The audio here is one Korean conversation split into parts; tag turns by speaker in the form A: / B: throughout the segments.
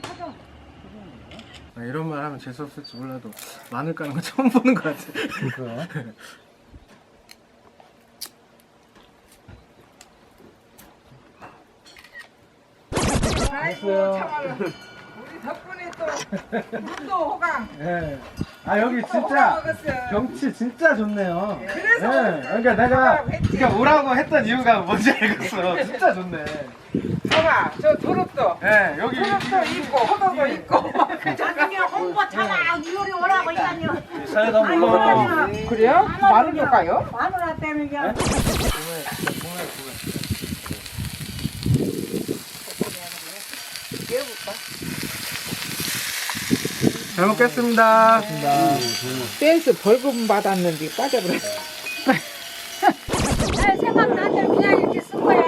A: 타죠.
B: 아, 이런 말 하면 재수 없을지 몰라도 마늘 까는 거 처음 보는 것 같아.
A: 아이고 참말로 우리 덕분에 또 물도 호강.
C: 예. 아 여기
A: 호강
C: 진짜. 경치 진짜 좋네요.
A: 그래서
C: 예. 그러니까 내가. 그러니까 오라고 했던 이유가 뭔지 알겠어. 진짜 좋네.
A: 봐봐 저 도rop도
C: 예, 여기
A: 도rop도 있고 호도도 있고.
D: 나중에 홍보 참아 이효리 오라고 있다니요.
C: 한번 먹어.
A: 그래요? 마른 효과요?
D: 마누라 때문에
B: 잘 먹겠습니다.
A: 댄스 벌금 받았는데 빠져버렸어.
D: 아, 생각 나한테 그냥 이렇게 쓴 거야.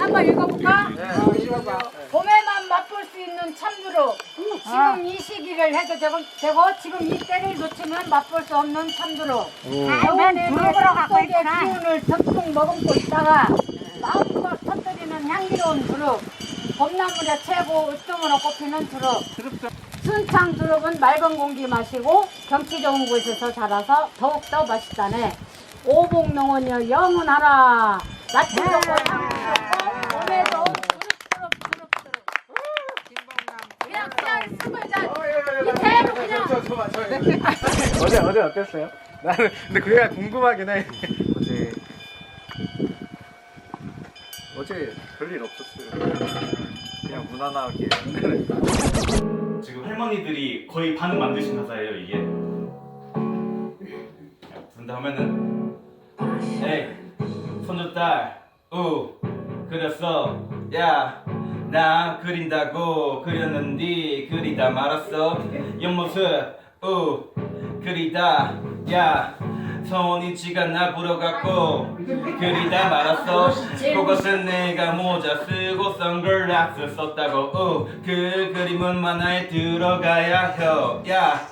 D: 한번 읽어볼까? 봄에만 맛볼 수 있는 참두로 지금 이 시기를 해도 되고, 되고 지금 이 때를 놓치면 맛볼 수 없는 참두로 겨울에 속의 기운을 듬뿍 머금고 있다가 마음껏 터뜨리는 향기로운 두릅 봄나물의 최고 으뜸으로 꼽히는 두릅 순창 두릅은 맑은 공기 마시고 경치 좋은 곳에서 자라서 더욱더 맛있다네. 오복농원이여 영원하라. 맛도 좋고 향도 좋고 봄에도 두릅 두릅 두릅 두릅 그냥 그냥 쓰고 이제 이대로 그냥.
B: 어제 어제 어땠어요? 나는 근데 그게 궁금하긴 해. 어제 어제 별일 없었어요. 그냥 무난하게.
E: 지금 할머니들이 거의 반은 만드신 가사예요 이게. 부른다 하면은 에이 손주딸 우 그렸어. 야 나 그린다고 그렸는디 그리다 말았어. 옆모습 우 그리다. 야 손이치가 나 불어갖고 그리다 말았어. 그것은 내가 모자 쓰고 선글라스 썼다고. 우, 그 그림은 만화에 들어가야 해야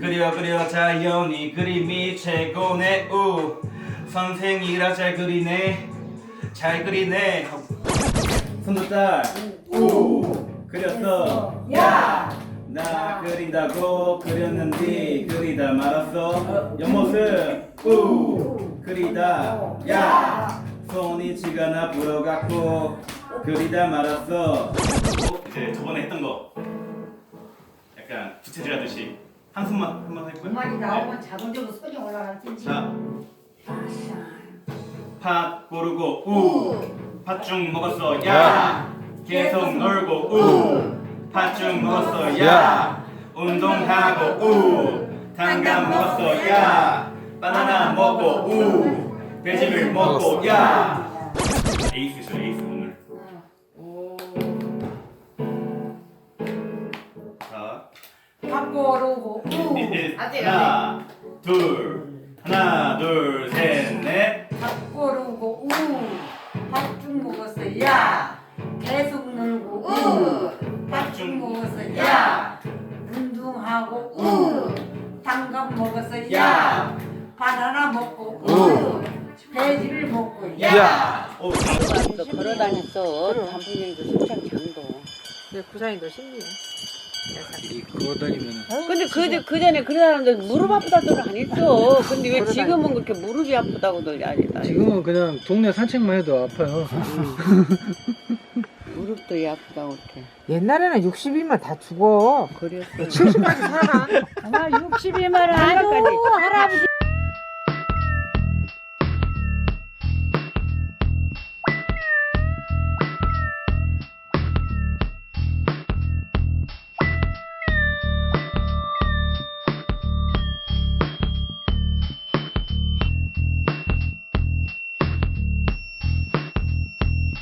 E: 그려 그려 자연이 그림이 최고네. 우 선생이라 잘 그리네. 잘 그리네. 손주딸. 우 그렸어. 야. 나 그린다고 그렸는데 그리다 말았어. 옆모습 우 그리다 야 손이 지가 나 불어갖고 그리다 말았어. 이제 저번에 했던 거. 약간 부채질 하듯이. 한숨만 한번 해볼까요?
D: 음악이 나오면 자동적으로 손이 올라가겠지.
E: 자, 팥 고르고 우. 팥죽 먹었어. 야. 계속 놀고 우. 팥죽 먹었어. 야. 운동하고 우. 당감 먹었어. 야 바나나 먹고 우. 돼지를 먹고 야. 에이스죠 에이스 오늘. 자.
D: 밥 고르고 우.
E: 하나 둘. 하나 둘셋넷.
D: 밥 고르고 우밥죽 먹었어 야. 계속 놀고 우밥죽 먹었어 야. 운동하고 우. 당근 먹었어 야 야
E: 오,
F: 또 걸어 다녔어. 단풍령도 순창 장도.
A: 근데 구사님도 신기해.
B: 그거 다니면
F: 근데 그, 그 전에 그런 사람들 무릎 아프다들 안 했어. 근데 왜 지금은 그렇게 무릎이 아프다고들 아니, 아니.
B: 지금은 그냥 동네 산책만 해도 아파요.
F: 무릎도 이 아프다고 이렇게.
A: 옛날에는 60이면 다 죽어.
F: 그랬어.
A: 70까지 살아.
F: 아, 60이면 아유, 할아버지.